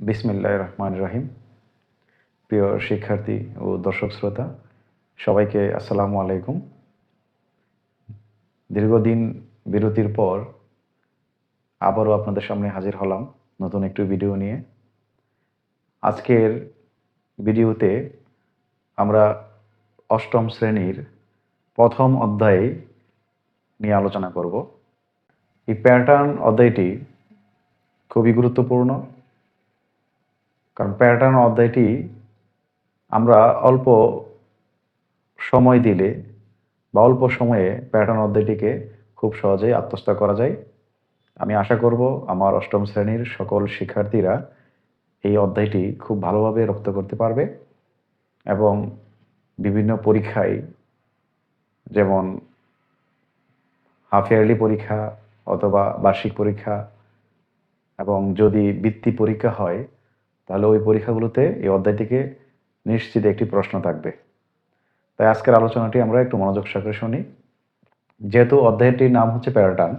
বিসমিল্লাহ রহমান রহিম। প্রিয় শিক্ষার্থী ও দর্শক শ্রোতা, সবাইকে আসসালামু আলাইকুম। দীর্ঘদিন বিরতির পর আবারও আপনাদের সামনে হাজির হলাম নতুন একটি ভিডিও নিয়ে। আজকের ভিডিওতে আমরা অষ্টম শ্রেণির প্রথম অধ্যায়ে নিয়ে আলোচনা করব। এই প্যাটার্ন অধ্যায়টি খুবই গুরুত্বপূর্ণ। কারণ প্যাটার্ন অধ্যায়টি আমরা অল্প সময় দিলে বা অল্প সময়ে প্যাটার্ন অধ্যায়টিকে খুব সহজেই আত্মস্থ করা যায়। আমি আশা করব আমার অষ্টম শ্রেণির সকল শিক্ষার্থীরা এই অধ্যায়টি খুব ভালোভাবে রপ্ত করতে পারবে এবং বিভিন্ন পরীক্ষায়, যেমন হাফ ইয়ারলি পরীক্ষা অথবা বার্ষিক পরীক্ষা এবং যদি বৃত্তি পরীক্ষা হয় তাহলে ওই পরীক্ষাগুলোতে এই অধ্যায়টিকে নিশ্চিত একটি প্রশ্ন থাকবে। তাই আজকের আলোচনাটি আমরা একটু মনোযোগ সহকারে শুনি। যেহেতু অধ্যায়টির নাম হচ্ছে প্যাটার্ন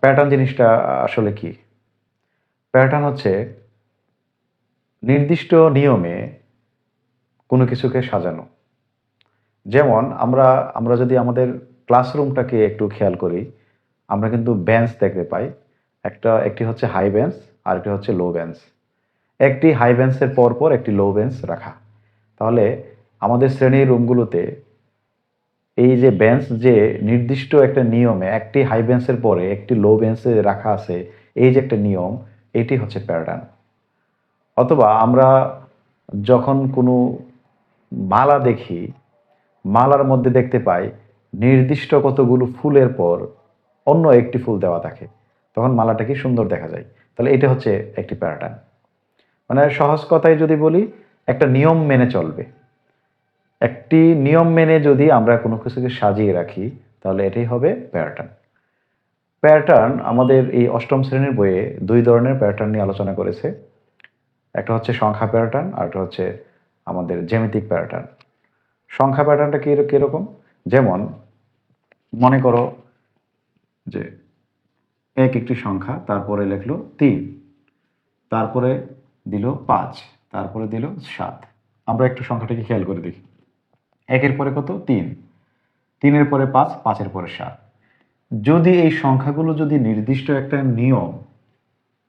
প্যাটার্ন জিনিসটা আসলে কি? প্যাটার্ন হচ্ছে নির্দিষ্ট নিয়মে কোনো কিছুকে সাজানো। যেমন আমরা আমরা যদি আমাদের ক্লাসরুমটাকে একটু খেয়াল করি, আমরা কিন্তু বেঞ্চ দেখতে পাই। একটা, একটি হচ্ছে হাই বেঞ্চ আর একটি হচ্ছে লো বেঞ্চ। একটি হাই বেঞ্চের পর পর একটি লো বেঞ্চ রাখা। তাহলে আমাদের শ্রেণির রুমগুলোতে এই যে বেঞ্চ যে নির্দিষ্ট একটা নিয়মে একটি হাই বেঞ্চের পরে একটি লো বেঞ্চে রাখা আছে, এই যে একটা নিয়ম, এটি হচ্ছে প্যাটার্ন অথবা আমরা যখন কোনো মালা দেখি, মালার মধ্যে দেখতে পাই, নির্দিষ্ট কতগুলো ফুলের পর অন্য একটি ফুল দেওয়া থাকে, তখন মালাটা কি সুন্দর দেখা যায়। তাহলে এটা হচ্ছে একটি প্যাটার্ন মানে সহজ কথায় যদি বলি, একটা নিয়ম মেনে চলবে। একটি নিয়ম মেনে যদি আমরা কোনো কিছুকে সাজিয়ে রাখি, তাহলে এটাই হবে প্যাটার্ন প্যাটার্ন আমাদের এই অষ্টম শ্রেণির বইয়ে দুই ধরনের প্যাটার্ন নিয়ে আলোচনা করেছে। একটা হচ্ছে সংখ্যা প্যাটার্ন আর একটা হচ্ছে আমাদের জ্যামিতিক প্যাটার্ন সংখ্যা প্যাটার্নটা কী কীরকম? যেমন, মনে করো যে এক একটি সংখ্যা, তারপরে লিখলো তিন। তারপরে দিল পাঁচ, তারপরে দিল সাত। আমরা একটু সংখ্যাটাকে খেয়াল করে দেখি। একের পরে কত? তিন। তিনের পরে পাঁচ, পাঁচের পরে সাত। যদি এই সংখ্যাগুলো যদি নির্দিষ্ট একটা নিয়ম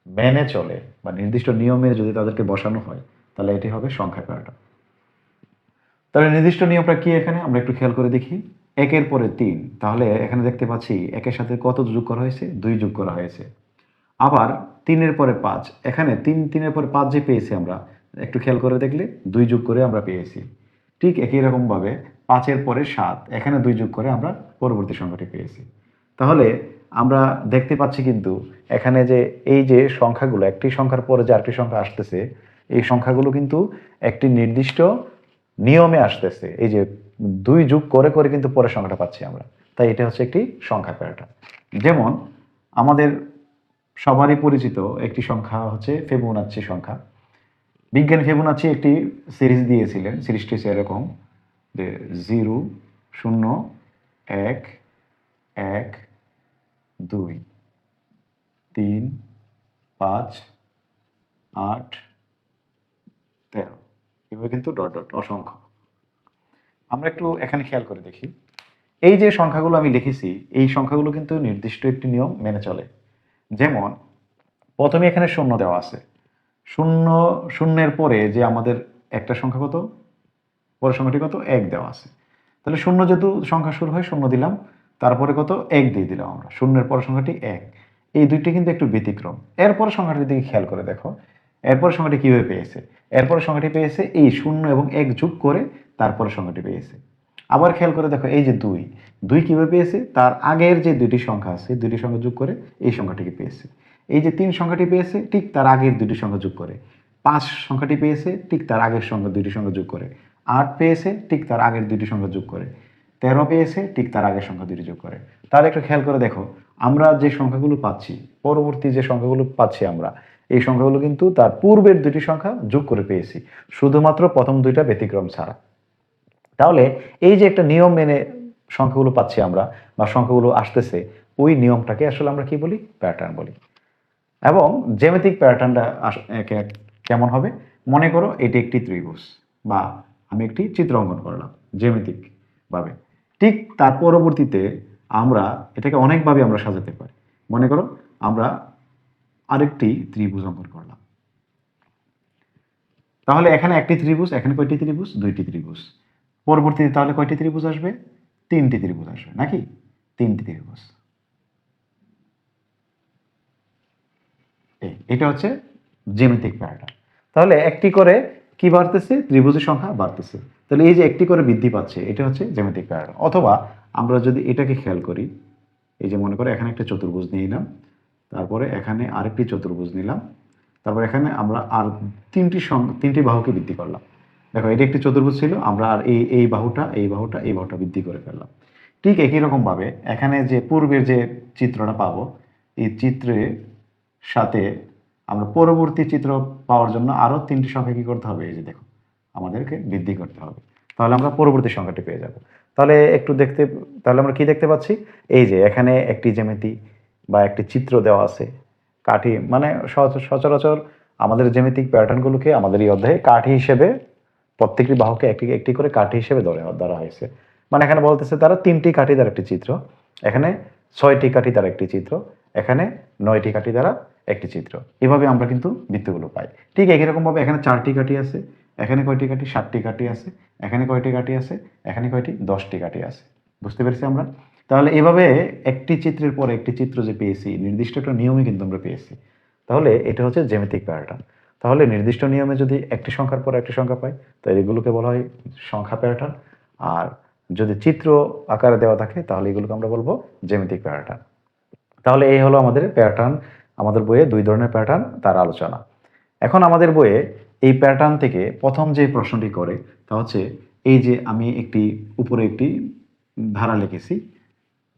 মেনে চলে বা নির্দিষ্ট নিয়মে যদি তাদেরকে বসানো হয়, তাহলে এটি হবে সংখ্যা প্যাটার্ন তাহলে নির্দিষ্ট নিয়মটা কি এখানে? আমরা একটু খেয়াল করে দেখি। একের পরে তিন, তাহলে এখানে দেখতে পাচ্ছি একের সাথে কত যোগ করা হয়েছে? দুই যোগ করা হয়েছে। আবার তিনের পরে পাঁচ। এখানে তিন, তিনের পরে পাঁচ যে পেয়েছি আমরা, একটু খেয়াল করে দেখলে দুই যোগ করে আমরা পেয়েছি। ঠিক একই রকমভাবে পাঁচের পরে সাত, এখানে দুই যোগ করে আমরা পরবর্তী সংখ্যাটি পেয়েছি। তাহলে আমরা দেখতে পাচ্ছি কিন্তু এখানে যে এই যে সংখ্যাগুলো, একটি সংখ্যার পরে যে আরেকটি সংখ্যা আসতেছে, এই সংখ্যাগুলো কিন্তু একটি নির্দিষ্ট নিয়মে আসতেছে। এই যে দুই যুগ করে করে কিন্তু পরের সংখ্যাটা পাচ্ছি আমরা। তাই এটা হচ্ছে একটি সংখ্যা প্যাটার্ন যেমন আমাদের সবারই পরিচিত একটি সংখ্যা হচ্ছে ফেবোনাচ্ছি সংখ্যা। বিজ্ঞানী ফেবোনাচ্ছি একটি সিরিজ দিয়েছিলেন, সিরিজটি হচ্ছে এরকম, যে জিরো, শূন্য, এক এক, দুই, তিন, পাঁচ, আট, তেরো। এভাবে কিন্তু ডট ডট, অসংখ্য। আমরা একটু এখানে খেয়াল করে দেখি। এই যে সংখ্যাগুলো আমি লিখেছি, এই সংখ্যাগুলো কিন্তু নির্দিষ্ট একটি নিয়ম মেনে চলে। যেমন, প্রথমে এখানে শূন্য দেওয়া আছে। শূন্য, শূন্যের পরে যে আমাদের একটা সংখ্যা কত? পরের সংখ্যাটি কত? এক দেওয়া আছে। তাহলে শূন্য যেহেতু সংখ্যা শুরু হয়, শূন্য দিলাম। তারপরে কত? এক দিয়ে দিলাম আমরা। শূন্যের পরের সংখ্যাটি এক। এই দুইটি কিন্তু একটু ব্যতিক্রম। এরপর সংখ্যাটির দিকে খেয়াল করে দেখো। এরপর সংখ্যাটি কীভাবে পেয়েছে? এরপর সংখ্যাটি পেয়েছে এই শূন্য এবং এক যোগ করে তারপরে সংখ্যাটি পেয়েছে। আবার খেয়াল করে দেখো, এই যে দুই দুই কীভাবে পেয়েছে? তার আগের যে দুটি সংখ্যা আছে দুটি সংখ্যা যোগ করে এই সংখ্যাটিকে পেয়েছে। এই যে তিন সংখ্যাটি পেয়েছে, ঠিক তার আগের দুটি সংখ্যা যোগ করে। পাঁচ সংখ্যাটি পেয়েছে, ঠিক তার আগের সংখ্যা দুটি সংখ্যা যোগ করে। আট পেয়েছে, ঠিক তার আগের দুটি সংখ্যা যোগ করে। তেরো পেয়েছে, ঠিক তার আগের সংখ্যা দুটি যোগ করে। তাহলে একটু খেয়াল করে দেখো, আমরা যে সংখ্যাগুলো পাচ্ছি, পরবর্তী যে সংখ্যাগুলো পাচ্ছি আমরা, এই সংখ্যাগুলো কিন্তু তার পূর্বের দুটি সংখ্যা যোগ করে পেয়েছি। শুধুমাত্র প্রথম দুইটা ব্যতিক্রম ছাড়া। তাহলে এই যে একটা নিয়ম মেনে সংখ্যাগুলো পাচ্ছি আমরা, বা সংখ্যাগুলো আসতেছে, ওই নিয়মটাকে আসলে আমরা কি বলি? প্যাটার্ন বলি। এবং জ্যামিতিক প্যাটার্নটা কেমন হবে? মনে করো এটি একটি ত্রিভুজ, বা আমি একটি চিত্র অঙ্কন করলাম জ্যামিতিক ভাবে। ঠিক তার পরবর্তীতে আমরা এটাকে অনেকভাবে আমরা সাজাতে পারি। মনে করো আমরা আরেকটি ত্রিভুজ অঙ্কন করলাম। তাহলে এখানে একটি ত্রিভুজ, এখানে কয়টি ত্রিভুজ? দুইটি ত্রিভুজ। পরবর্তীতে তাহলে কয়টি ত্রিভুজ আসবে? তিনটি ত্রিভুজ আসবে, নাকি? তিনটি ত্রিভুজ। এটা হচ্ছে জ্যামিতিক প্যাটার্ন তাহলে একটি করে কি বাড়তেছে? ত্রিভুজের সংখ্যা বাড়তেছে। তাহলে এই যে একটি করে বৃদ্ধি পাচ্ছে, এটা হচ্ছে জ্যামিতিক প্যাটার্ন অথবা আমরা যদি এটাকে খেয়াল করি, এই যে মনে করে এখানে একটা চতুর্ভুজ নিয়ে নিলাম, তারপরে এখানে আরেকটি চতুর্ভুজ নিলাম, তারপর এখানে আমরা আর তিনটি তিনটি বাহুকে বৃদ্ধি করলাম। দেখো, এটি একটি চতুর্ভুজ ছিল, আমরা আর এই এই বাহুটা এই বাহুটা এই বাহুটা বৃদ্ধি করে ফেললাম। ঠিক একই রকমভাবে এখানে যে পূর্বের যে চিত্রটা পাবো, এই চিত্রের সাথে আমরা পরবর্তী চিত্র পাওয়ার জন্য আরও তিনটি সংখ্যা কী করতে হবে? এই যে দেখো, আমাদেরকে বৃদ্ধি করতে হবে। তাহলে আমরা পরবর্তী সংখ্যাটি পেয়ে যাব। তাহলে একটু দেখতে, তাহলে আমরা কি দেখতে পাচ্ছি? এই যে এখানে একটি জ্যামিতি বা একটি চিত্র দেওয়া আছে। কাঠি মানে সচ- সচরাচর আমাদের জ্যামিতিক প্যাটার্নগুলোকে আমাদের এই অধ্যায়ে কাঠি হিসেবে প্রত্যেকটি বাহুকে একটি একটি করে কাঠি হিসেবে ধরে, ধরা হয়েছে। মানে এখানে বলতেছে তারা তিনটি কাঠি দ্বারা একটি চিত্র, এখানে ছয়টি কাঠি দ্বারা একটি চিত্র, এখানে নয়টি কাঠি দ্বারা একটি চিত্র। এভাবে আমরা কিন্তু বৃত্তগুলো পাই। ঠিক একই রকমভাবে এখানে চারটি কাঠি আছে, এখানে কয়টি কাঠি? ষাটটি কাঠি আছে, এখানে কয়টি কাঠি আছে, এখানে কয়টি? দশটি কাঠি আছে। বুঝতে পেরেছি আমরা? তাহলে এভাবে একটি চিত্রের পর একটি চিত্র যে পেয়েছি, নির্দিষ্ট একটা নিয়মে কিন্তু আমরা পেয়েছি। তাহলে এটা হচ্ছে জ্যামিতিক প্যাটার্ন তাহলে নির্দিষ্ট নিয়মে যদি একটি সংখ্যার পর একটি সংখ্যা পাই, তাহলে এগুলোকে বলা হয় সংখ্যা প্যাটার্ন আর যদি চিত্র আকারে দেওয়া থাকে, তাহলে এগুলোকে আমরা বলব জ্যামিতিক প্যাটার্ন তাহলে এই হলো আমাদের প্যাটার্ন আমাদের বইয়ে দুই ধরনের প্যাটার্ন তার আলোচনা। এখন আমাদের বইয়ে এই প্যাটার্ন থেকে প্রথম যে প্রশ্নটি করে, তা হচ্ছে এই যে আমি একটি উপরে একটি ধারা লিখেছি,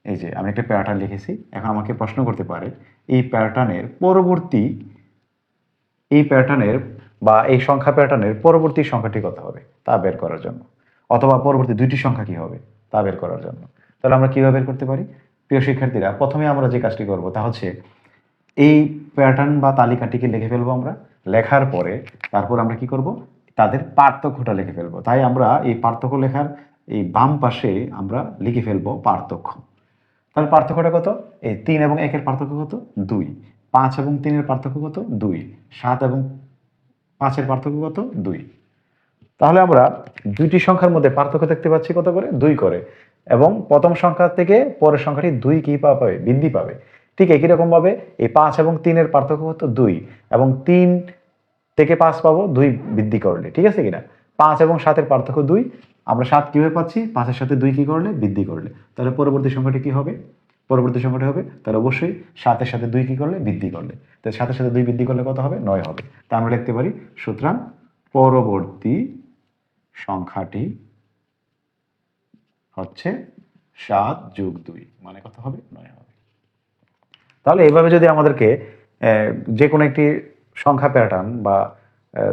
এই যে আমি একটা প্যাটার্ন লিখেছি, এখন আমাকে প্রশ্ন করতে পারে, এই প্যাটার্নের পরবর্তী এই প্যাটার্নের বা এই সংখ্যা প্যাটার্নের পরবর্তী সংখ্যাটি কত হবে? তা বের করার জন্য। অথবা পরবর্তী দুইটি সংখ্যা কি হবে? তা বের করার জন্য। তাহলে আমরা কীভাবে বের করতে পারি? প্রিয় শিক্ষার্থীরা, প্রথমে আমরা যে কাজটি করব তা হচ্ছে এই প্যাটার্ন বা তালিকাটিকে লিখে ফেলব আমরা। লেখার পরে তারপর আমরা কি করব? তাদের পার্থক্যটা লিখে ফেলব। তাই আমরা এই পার্থক্য লেখার এই বাম পাশে আমরা লিখে ফেলব পার্থক্য। তাহলে পার্থক্যটা কত? এই তিন এবং একের পার্থক্য কত? দুই। পাঁচ এবং তিনের পার্থক্য কত? দুই। সাত এবং পাঁচের পার্থক্য কত? দুই। তাহলে আমরা দুইটি সংখ্যার মধ্যে পার্থক্য দেখতে পাচ্ছি কত করে? দুই করে। এবং প্রথম সংখ্যা থেকে পরের সংখ্যাটি দুই কি পাবে? বৃদ্ধি পাবে। ঠিক একই রকমভাবে এই পাঁচ এবং তিনের পার্থক্য কত? দুই। এবং তিন থেকে পাঁচ পাবো, দুই বৃদ্ধি করলে। ঠিক আছে কিনা? পাঁচ এবং সাতের পার্থক্য দুই। আমরা সাত কীভাবে পাচ্ছি? পাঁচের সাথে দুই কী করলে? বৃদ্ধি করলে। তাহলে পরবর্তী সংখ্যাটি কী হবে? পরবর্তী সংখ্যাটি হবে, তাহলে অবশ্যই সাতের সাথে দুই কী করলে? বৃদ্ধি করলে। তাহলে সাতের সাথে দুই বৃদ্ধি করলে কত হবে? নয় হবে। তা আমরা লিখতে পারি, সুতরাং পরবর্তী সংখ্যাটি হচ্ছে সাত যোগ দুই মানে কত হবে? নয় হবে। তাহলে এইভাবে যদি আমাদেরকে যে কোনো একটি সংখ্যা প্যাটার্ন বা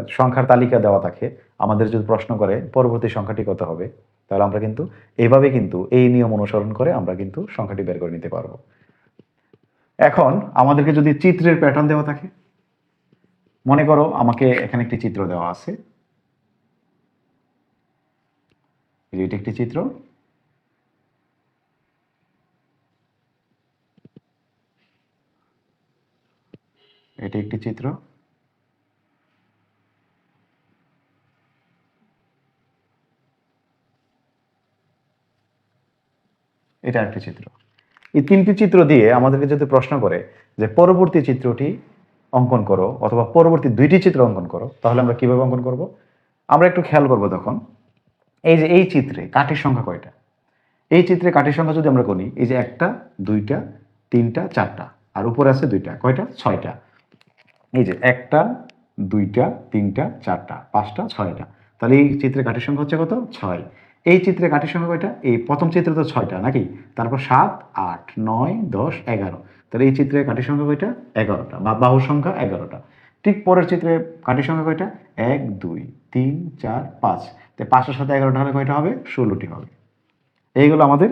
সংখ্যার তালিকা দেওয়া থাকে, আমাদের যদি প্রশ্ন করে, পরবর্তী সংখ্যাটি কত হবে? তাহলে আমরা কিন্তু এইভাবে কিন্তু এই নিয়ম অনুসরণ করে আমরা কিন্তু সংখ্যাটি বের করে নিতে পারব। এখন আমাদেরকে যদি চিত্রের প্যাটার্ন দেওয়া থাকে, মনে করো আমাকে এখানে একটি চিত্র দেওয়া আছে। এটি একটি চিত্র। এটি একটি চিত্র। এটা একটি চিত্র। এই তিনটি চিত্র দিয়ে আমাদেরকে যদি প্রশ্ন করে যে পরবর্তী চিত্রটি অঙ্কন করো অথবা পরবর্তী দুইটি চিত্র অঙ্কন করো, তাহলে আমরা কীভাবে অঙ্কন করব? আমরা একটু খেয়াল করব তখন। এই যে এই চিত্রে কাঠের সংখ্যা কয়টা? এই চিত্রে কাঠের সংখ্যা যদি আমরা করি এই যে একটা, দুইটা, তিনটা, চারটা, আর উপরে আছে দুইটা, কয়টা? ছয়টা। এই যে একটা, দুইটা, তিনটা, চারটা, পাঁচটা, ছয়টা। তাহলে এই চিত্রে কাঠের সংখ্যা হচ্ছে কত? ছয়। এই চিত্রে কাঠির সংখ্যা কয়টা? এই প্রথম চিত্রে তো ছয়টা, নাকি? তারপর সাত, আট, নয়, দশ, এগারো। তাহলে এই চিত্রে কাঠির সংখ্যা কয়টা? এগারোটা, বা বাহুর সংখ্যা এগারোটা। ঠিক পরের চিত্রে কাঠির সংখ্যা কয়টা? এক, দুই, তিন, চার, পাঁচ। তো পাঁচটার সাথে এগারোটা হলে কয়টা হবে? ষোলোটি হবে। এইগুলো আমাদের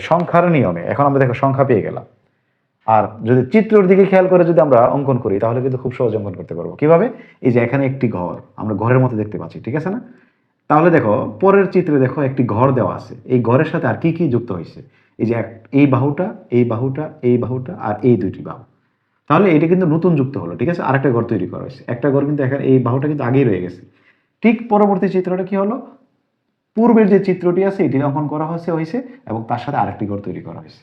সংখ্যার নিয়মে। এখন আমরা দেখো সংখ্যা পেয়ে গেলাম। আর যদি চিত্রের দিকে খেয়াল করে যদি আমরা অঙ্কন করি, তাহলে কিন্তু খুব সহজে অঙ্কন করতে পারব। কীভাবে? এই যে এখানে একটি ঘর, আমরা ঘরের মতো দেখতে পাচ্ছি, ঠিক আছে না? তাহলে দেখো, পরের চিত্রে দেখো একটি ঘর দেওয়া আছে। এই ঘরের সাথে আর কি কি যুক্ত হয়েছে? এই যে এই বাহুটা এই বাহুটা এই বাহুটা আর এই দুইটি বাহু। তাহলে এটা কিন্তু নতুন যুক্ত হলো, ঠিক আছে? আরেকটা ঘর তৈরি করা হয়েছে। একটা ঘর কিন্তু এখানে, এই বাহুটা কিন্তু আগেই রয়ে গেছে। ঠিক পরবর্তী চিত্রটা কি হলো? পূর্বের যে চিত্রটি আছে, এটি অঙ্কন করা হয়েছে হয়েছে, এবং তার সাথে আরেকটি ঘর তৈরি করা হয়েছে।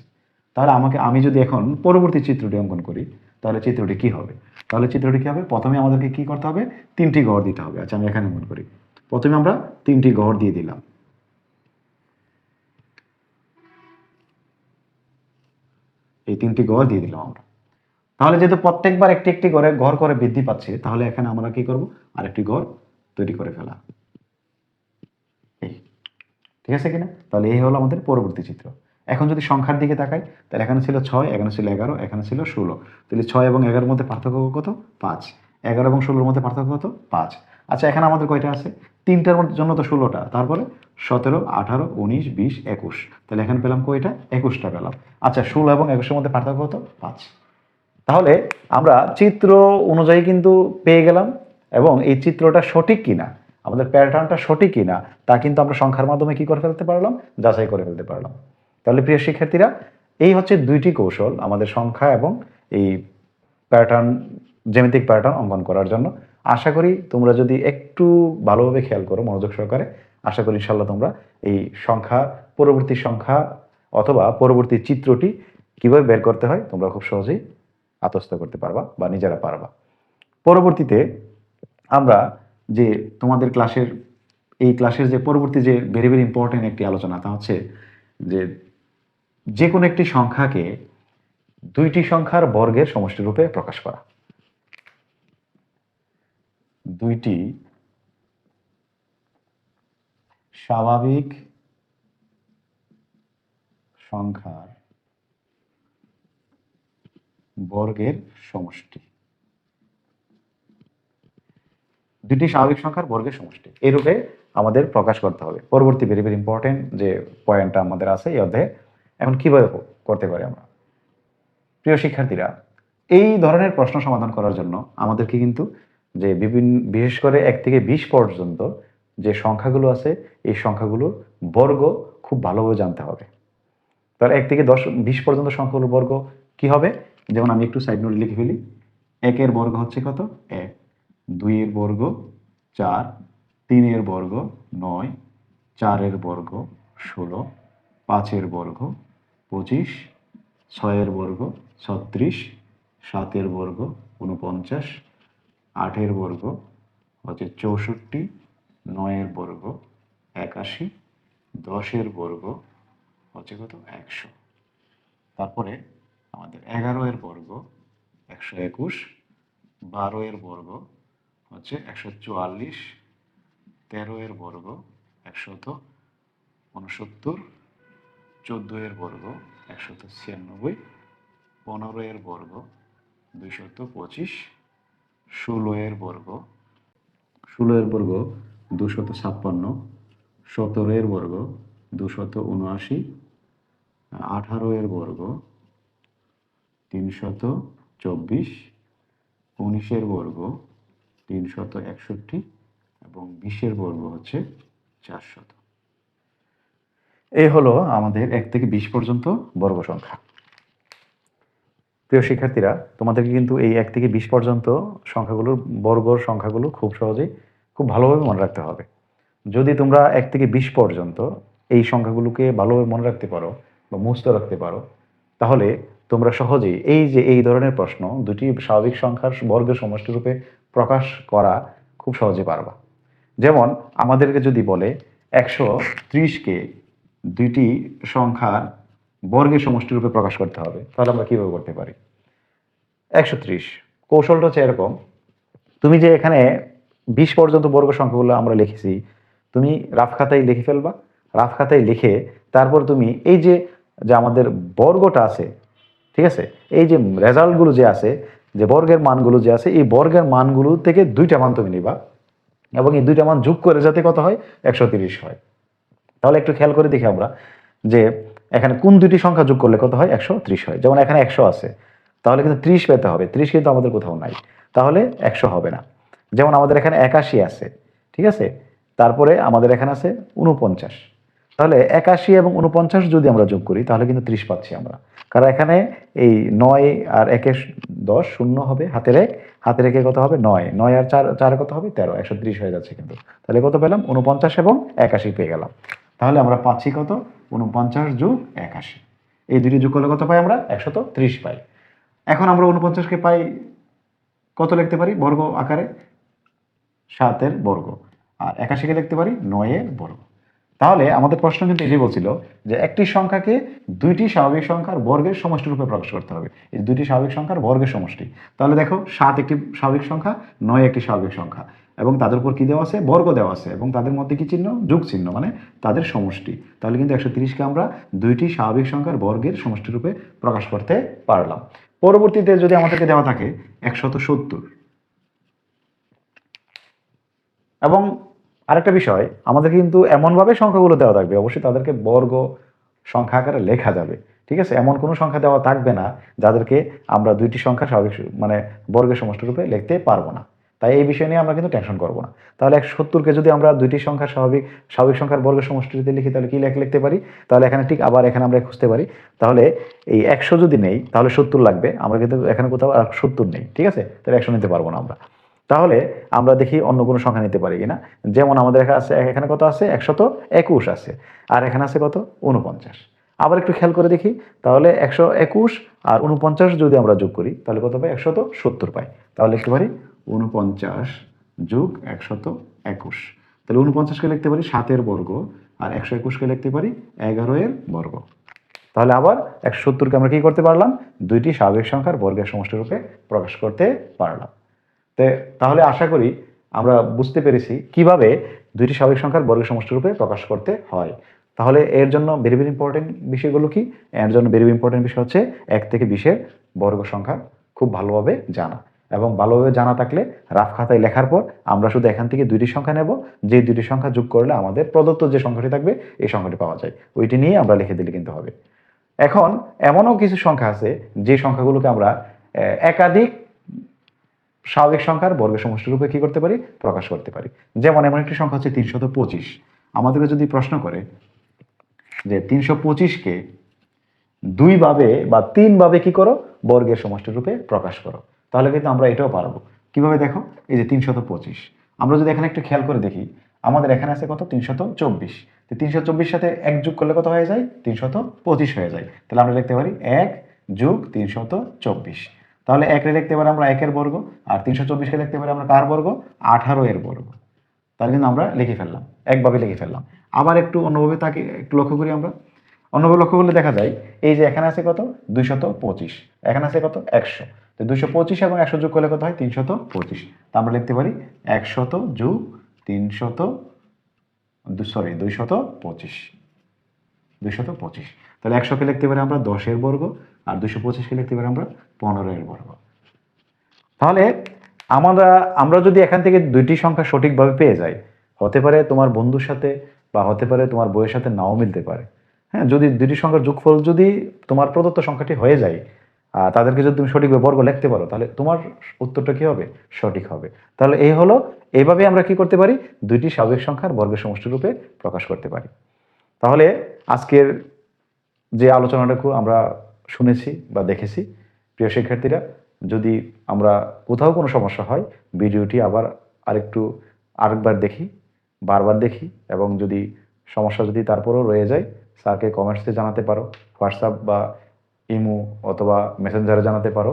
তাহলে আমাকে, আমি যদি এখন পরবর্তী চিত্রটি অঙ্কন করি, তাহলে চিত্রটি কি হবে? তাহলে চিত্রটি কি হবে? প্রথমে আমাদেরকে কি করতে হবে? তিনটি ঘর দিতে হবে। আচ্ছা আমি এখানে অঙ্কন করি। প্রথমে আমরা তিনটি ঘর দিয়ে দিলাম। এই তিনটি ঘর দিয়ে দিলাম আমরা। তাহলে যেহেতু প্রত্যেকবার একটি একটি ঘরে ঘর করে বৃদ্ধি পাচ্ছে, তাহলে এখানে আমরা কি করব? আরেকটি ঘর তৈরি করে ফেলা। এই, ঠিক আছে কিনা? তাহলে এই হলো আমাদের পরবর্তী চিত্র। এখন যদি সংখ্যার দিকে তাকাই, তাহলে এখানে ছিল ছয়, এখানে ছিল এগারো, এখানে ছিল ষোলো। তাহলে ছয় এবং এগারোর মধ্যে পার্থক্য কত? পাঁচ। এগারো এবং ষোলোর মধ্যে পার্থক্য কত? পাঁচ। আচ্ছা এখানে আমাদের কয়টা আছে? তিনটার মধ্যে জন্য তো ষোলোটা, তারপরে সতেরো, আঠারো, উনিশ, বিশ, একুশ। তাহলে এখানে পেলাম কয়টা? একুশটা পেলাম। আচ্ছা ষোলো এবং একুশের মধ্যে পার্থক্য কত? পাঁচ। তাহলে আমরা চিত্র অনুযায়ী কিন্তু পেয়ে গেলাম এবং এই চিত্রটা সঠিক কিনা, আমাদের প্যাটার্নটা সঠিক কিনা, তা কিন্তু আমরা সংখ্যার মাধ্যমে কি করে ফেলতে পারলাম? যাচাই করে ফেলতে পারলাম। তাহলে প্রিয় শিক্ষার্থীরা, এই হচ্ছে দুইটি কৌশল আমাদের সংখ্যা এবং এই প্যাটার্ন, জ্যামিতিক প্যাটার্ন অঙ্কন করার জন্য। আশা করি তোমরা যদি একটু ভালোভাবে খেয়াল করো মনোযোগ সহকারে, আশা করি ইনশাল্লাহ তোমরা এই সংখ্যা, পরবর্তী সংখ্যা অথবা পরবর্তী চিত্রটি কীভাবে বের করতে হয় তোমরা খুব সহজেই আত্মস্থ করতে পারবা বা নিজেরা পারবা। পরবর্তীতে আমরা যে তোমাদের ক্লাসের, এই ক্লাসের যে পরবর্তী যে ভেরি ভেরি ইম্পর্টেন্ট একটি আলোচনা তা হচ্ছে যে যে কোনো একটি সংখ্যাকে দুইটি সংখ্যার বর্গের সমষ্টিরূপে প্রকাশ করা। দুইটি স্বাভাবিক সংখ্যার বর্গের সমষ্টি। দুটি স্বাভাবিক সংখ্যার বর্গের সমষ্টি। এই রূপে আমাদের প্রকাশ করতে হবে। পরবর্তী ভেরি ভেরি ইম্পর্টেন্ট যে পয়েন্টটা আমাদের আছে এই অধ্যায়ে, এখন কীভাবে করতে পারি আমরা? প্রিয় শিক্ষার্থীরা, এই ধরনের প্রশ্ন সমাধান করার জন্য আমাদেরকে কিন্তু যে বিভিন্ন, বিশেষ করে এক থেকে বিশ পর্যন্ত যে সংখ্যাগুলো আছে, এই সংখ্যাগুলোর বর্গ খুব ভালোভাবে জানতে হবে। তার এক থেকে দশ, বিশ পর্যন্ত সংখ্যাগুলোর বর্গ কি হবে? যেমন আমি একটু সাইড নোট লিখে ফেলি। একের বর্গ হচ্ছে কত? এক। দুইয়ের বর্গ চার। তিনের বর্গ নয়। চারের বর্গ ষোলো। পাঁচের বর্গ পঁচিশ। ছয়ের বর্গ ছত্রিশ। সাতের বর্গ উনপঞ্চাশ আটের বর্গ হচ্ছে চৌষট্টি, নয়ের বর্গ একাশি, দশের বর্গ হচ্ছে কত? একশো। তারপরে আমাদের এগারো এর বর্গ একশো একুশ বারো এর বর্গ হচ্ছে একশো চুয়াল্লিশ তেরো এর বর্গ একশত উনসত্তর চোদ্দ এর বর্গ একশত ছিয়ানব্বই পনেরো এর বর্গ দুইশত পঁচিশ ষোলো এর বর্গ। ষোলো এর বর্গ, দুশত ছাপ্পান্ন। সতেরো এর বর্গ, দুশত উনআশি আঠারো এর বর্গ, তিনশত চব্বিশ। উনিশের বর্গ, তিনশত একষট্টি। এবং বিশের বর্গ হচ্ছে চারশত। এই হলো আমাদের এক থেকে বিশ পর্যন্ত বর্গ সংখ্যা। প্রিয় শিক্ষার্থীরা, তোমাদেরকে কিন্তু এই এক থেকে বিশ পর্যন্ত সংখ্যাগুলোর বর্গর সংখ্যাগুলো খুব সহজেই, খুব ভালোভাবে মনে রাখতে হবে। যদি তোমরা এক থেকে বিশ পর্যন্ত এই সংখ্যাগুলোকে ভালোভাবে মনে রাখতে পারো বা মুস্ত রাখতে পারো, তাহলে তোমরা সহজেই এই যে এই ধরনের প্রশ্ন, দুটি স্বাভাবিক সংখ্যার বর্গের সমষ্টি রূপে প্রকাশ করা খুব সহজে পারবা। যেমন আমাদেরকে যদি বলে একশো ত্রিশকে দুইটি সংখ্যার বর্গের সমষ্টি রূপে প্রকাশ করতে হবে, তাহলে আমরা কীভাবে করতে পারি? একশো ত্রিশ। কৌশলটা হচ্ছে এরকম। তুমি যে এখানে বিশ পর্যন্ত বর্গ সংখ্যাগুলো আমরা লিখেছি, তুমি রাফ খাতায় লিখে ফেলবা। রাফ খাতায় লিখে তারপর তুমি এই যে যে আমাদের বর্গটা আছে, ঠিক আছে? এই যে রেজাল্টগুলো যে আছে, যে বর্গের মানগুলো যে আছে, এই বর্গের মানগুলো থেকে দুইটা মান তুমি নিবা এবং এই দুইটা মান যোগ করে যাতে কত হয়? একশো তিরিশ হয়। তাহলে একটু খেয়াল করে দেখি আমরা যে এখানে কোন দুইটি সংখ্যা যোগ করলে কত হয়? একশো ত্রিশ হয়। যেমন এখানে একশো আছে, তাহলে কিন্তু ত্রিশ পেতে হবে। ত্রিশ কিন্তু আমাদের কোথাও নাই। তাহলে একশো হবে না। যেমন আমাদের এখানে একাশি আছে, ঠিক আছে? তারপরে আমাদের এখানে আছে উনপঞ্চাশ তাহলে একাশি এবং উনপঞ্চাশ যদি আমরা যোগ করি, তাহলে কিন্তু ত্রিশ পাচ্ছি আমরা। কারণ এখানে এই নয় আর একে দশ শূন্য হবে। হাতের এক, হাতের একে কত হবে? নয়। নয় আর চার চার কত হবে? তেরো। একশো হয়ে যাচ্ছে কিন্তু। তাহলে কত পেলাম? উনপঞ্চাশ এবং একাশি পেয়ে গেলাম। তাহলে আমরা পাচ্ছি কত? উনপঞ্চাশ যোগ একাশি। এই দুটি যোগ করলে কত পাই আমরা? একশত ত্রিশ পাই। এখন আমরা উনপঞ্চাশকে পাই কত লিখতে পারি? বর্গ আকারে সাতের বর্গ। আর একাশিকে লিখতে পারি নয়ের বর্গ। তাহলে আমাদের প্রশ্ন কিন্তু এটাই বলছিল যে একটি সংখ্যাকে দুইটি স্বাভাবিক সংখ্যার বর্গের সমষ্টি রূপে প্রকাশ করতে হবে। এই দুইটি স্বাভাবিক সংখ্যার বর্গের সমষ্টি। তাহলে দেখো, সাত একটি স্বাভাবিক সংখ্যা, নয় একটি স্বাভাবিক সংখ্যা। এবং তাদের উপর কী দেওয়া আছে? বর্গ দেওয়া আছে এবং তাদের মধ্যে কি চিহ্ন? যোগ চিহ্ন মানে তাদের সমষ্টি। তাহলে কিন্তু একশো তিরিশকে আমরা দুইটি স্বাভাবিক সংখ্যার বর্গের সমষ্টি রূপে প্রকাশ করতে পারলাম। পরবর্তীতে যদি আমাদেরকে দেওয়া থাকে, একশত সত্তর। এবং আরেকটা বিষয়, আমাদের কিন্তু এমনভাবে সংখ্যাগুলো দেওয়া থাকবে, অবশ্যই তাদেরকে বর্গ সংখ্যা আকারে লেখা যাবে, ঠিক আছে? এমন কোনো সংখ্যা দেওয়া থাকবে না যাদেরকে আমরা দুইটি সংখ্যা স্বাভাবিক মানে বর্গের সমষ্টি রূপে লিখতে পারব না। তাই এই বিষয় নিয়ে আমরা কিন্তু টেনশন করব না। তাহলে একশো সত্তরকে যদি আমরা দুইটি সংখ্যা স্বাভাবিক স্বাভাবিক সংখ্যার বর্গের সমষ্টিতে লিখি, তাহলে কি লেখ লিখতে পারি? তাহলে এখানে ঠিক আবার এখানে আমরা খুঁজতে পারি। তাহলে এই একশো যদি নেই, তাহলে সত্তর লাগবে। আমরা কিন্তু এখানে কোথাও আর সত্তর নেই, ঠিক আছে? তাহলে একশো নিতে পারব না আমরা। তাহলে আমরা দেখি অন্য কোনো সংখ্যা নিতে পারি কিনা। যেমন আমাদের এখানে আছে, এখানে কত আছে? একশত একুশ আছে। আর এখানে আছে কত? উনপঞ্চাশ আবার একটু খেয়াল করে দেখি। তাহলে একশো একুশ আর উনপঞ্চাশ যদি আমরা যোগ করি, তাহলে কত পাই? একশত সত্তর পাই। তাহলে লিখতে পারি উনপঞ্চাশ যোগ একশত একুশ। তাহলে উনপঞ্চাশকে লিখতে পারি সাতের বর্গ আর একশো একুশকে লিখতে পারি এগারো এর বর্গ। তাহলে আবার একশো সত্তরকে আমরা কি করতে পারলাম? দুইটি স্বাভাবিক সংখ্যার বর্গের সমষ্টি রূপে প্রকাশ করতে পারলাম। তাহলে আশা করি আমরা বুঝতে পেরেছি কীভাবে দুইটি স্বাভাবিক সংখ্যার বর্গের সমষ্টি রূপে প্রকাশ করতে হয়। তাহলে এর জন্য ভেরি ভেরি ইম্পর্টেন্ট বিষয়গুলো কি? এর জন্য ভেরি ইম্পর্টেন্ট বিষয় হচ্ছে এক থেকে বিশের বর্গ সংখ্যা খুব ভালোভাবে জানা। এবং ভালোভাবে জানা থাকলে রাফ খাতায় লেখার পর আমরা শুধু এখান থেকে দুইটি সংখ্যা নেব। যে দুইটি সংখ্যা যোগ করলে আমাদের প্রদত্ত যে সংখ্যাটি থাকবে, এই সংখ্যাটি পাওয়া যায়। ওইটি নিয়ে আমরা লিখে দিলে কিন্তু হবে। এখন এমনও কিছু সংখ্যা আছে যে সংখ্যাগুলোকে আমরা একাধিক স্বাভাবিক সংখ্যার বর্গের সমষ্টি রূপে কি করতে পারি? প্রকাশ করতে পারি। যেমন এমন একটি সংখ্যা হচ্ছে তিনশত পঁচিশ। আমাদেরকে যদি প্রশ্ন করে যে তিনশো পঁচিশকে দুইভাবে বা তিনভাবে কি করো? বর্গের সমষ্টি রূপে প্রকাশ করো। তাহলে কিন্তু আমরা এটাও পারব। কীভাবে দেখো? এই যে তিনশত পঁচিশ। আমরা যদি এখানে একটু খেয়াল করে দেখি, আমাদের এখানে আছে কত? তিনশত চব্বিশ। তিনশো চব্বিশ সাথে এক যোগ করলে কত হয়ে যায়? তিনশত পঁচিশ হয়ে যায়। তাহলে আমরা লিখতে পারি এক যোগ তিনশত চব্বিশ। তাহলে একে লিখতে পারি আমরা একের বর্গ, আর তিনশো চব্বিশকে লিখতে পারি আমরা কার বর্গ? আঠারো এর বর্গ। তাহলে কিন্তু আমরা লিখে ফেললাম একভাবে লিখে ফেললাম। আবার একটু অন্যভাবে তাকে একটু লক্ষ্য করি আমরা। অন্যভাবে লক্ষ্য করলে দেখা যায়, এই যে এখানে আছে কত? দুইশত পঁচিশ। এখানে আছে কত? একশো। তো দুইশো পঁচিশ এবং একশো যোগ করলে কত হয়? তিনশত পঁচিশ। তা আমরা লিখতে পারি একশত যোগ তিনশত, সরি, দুইশত পঁচিশ। দুইশত পঁচিশ। তাহলে একশোকে লিখতে পারি আমরা দশের বর্গ আর দুইশো পঁচিশকে লিখতে পারি আমরা পনেরোর বর্গ। তাহলে আমরা আমরা যদি এখান থেকে দুইটি সংখ্যা সঠিকভাবে পেয়ে যাই, হতে পারে তোমার বন্ধুর সাথে বা হতে পারে তোমার বইয়ের সাথে নাও মিলতে পারে। হ্যাঁ যদি দুটি সংখ্যার যোগফল যদি তোমার প্রদত্ত সংখ্যাটি হয়ে যায় তাদেরকে যদি তুমি সঠিকভাবে বর্গ লিখতে পারো, তাহলে তোমার উত্তরটা কি হবে? সঠিক হবে। তাহলে এই হলো এইভাবে আমরা কি করতে পারি? দুইটি স্বাভাবিক সংখ্যার বর্গের সমষ্টি রূপে প্রকাশ করতে পারি। তাহলে আজকের যে আলোচনাটুকু আমরা শুনেছি বা দেখেছি, প্রিয় শিক্ষার্থীরা, যদি আমরা কোথাও কোনো সমস্যা হয়, ভিডিওটি আবার আরেকটু, আরেকবার দেখি, বারবার দেখি, এবং যদি সমস্যা যদি তারপরেও রয়ে যায়, স্যারকে কমেন্টসে জানাতে পারো, হোয়াটসঅ্যাপ বা ইমো অথবা মেসেঞ্জারে জানাতে পারো।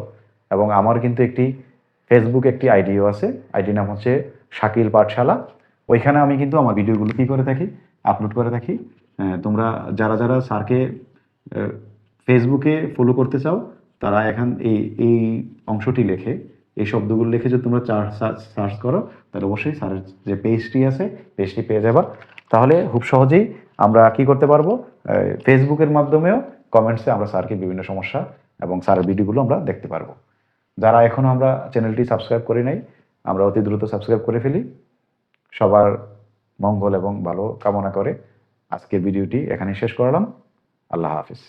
এবং আমার কিন্তু একটি ফেসবুক একটি আইডিও আছে। আইডি নাম হচ্ছে শাকিল পাঠশালা। ওইখানে আমি কিন্তু আমার ভিডিওগুলো কী করে থাকি আপলোড করে থাকি। তোমরা যারা যারা স্যারকে ফেসবুকে ফলো করতে চাও, তারা এখান, এই এই অংশটি লেখে। এই শব্দগুলো লিখে যদি তোমরা সার্চ করো, তাহলে অবশ্যই স্যারের যে পেজটি আছে পেজটি পেয়ে যাবা। তাহলে খুব সহজেই আমরা কি করতে পারব? ফেসবুকের মাধ্যমেও কমেন্টসে আমরা স্যারকে বিভিন্ন সমস্যা এবং স্যারের ভিডিওগুলো আমরা দেখতে পারব। যারা এখনও আমরা চ্যানেলটি সাবস্ক্রাইব করি নাই, আমরা অতি দ্রুত সাবস্ক্রাইব করে ফেলি। সবার মঙ্গল এবং ভালো কামনা করে আজকের ভিডিওটি এখানে শেষ করলাম। আল্লাহ হাফিজ।